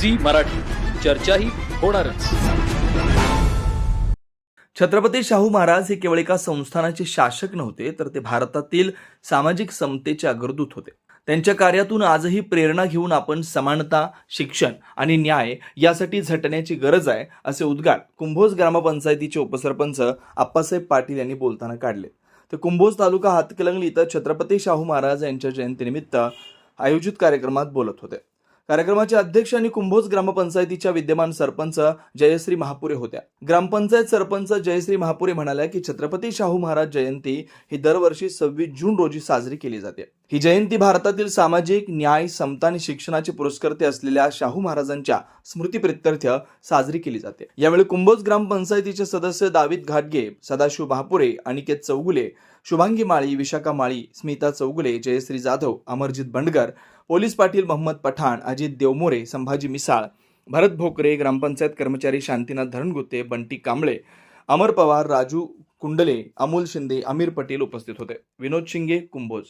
Zee Marathi. चर्चाही होणारच. छत्रपती शाहू महाराज हे केवळ एका संस्थानाचे शासक नव्हते तर ते भारतातील सामाजिक समतेचे अग्रदूत होते. त्यांच्या कार्यातून आजही प्रेरणा घेऊन आपण समानता शिक्षण आणि न्याय यासाठी झटण्याची गरज आहे असे उद्गार कुंभोज ग्रामपंचायतीचे उपसरपंच आप्पासाहेब पाटील यांनी बोलताना काढले. तर कुंभोज तालुका हातकलंगली इथं छत्रपती शाहू महाराज यांच्या जयंतीनिमित्त आयोजित कार्यक्रमात बोलत होते. कार्यक्रमाचे अध्यक्ष आणि कुंभोज ग्रामपंचायतीच्या विद्यमान सरपंच जयश्री महापुरे होत्या. ग्रामपंचायत सरपंच जयश्री महापुरे म्हणाल्या की छत्रपती शाहू महाराज जयंती ही दरवर्षी सव्वीस जून रोजी साजरी केली जाते. ही जयंती भारतातील सामाजिक न्याय समता आणि शिक्षणाचे पुरस्कर्ते असलेल्या शाहू महाराजांच्या स्मृतीप्रित्यर्थ साजरी केली जाते. यावेळी कुंभोज ग्रामपंचायतीचे सदस्य दावीद घाटगे सदाशिव भापुरे अनिकेत चौगुले शुभांगी माळी विशाखा माळी स्मिता चौगुले जयश्री जाधव अमरजित बंडगर पोलीस पाटील मोहम्मद पठाण अजित देवमोरे संभाजी मिसाळ भरत भोकरे ग्रामपंचायत कर्मचारी शांतीनाथ धरणगुत्ते बंटी कांबळे अमर पवार राजू कुंडले अमोल शिंदे अमीर पटेल उपस्थित होते. विनोद शिंगे कुंभोज.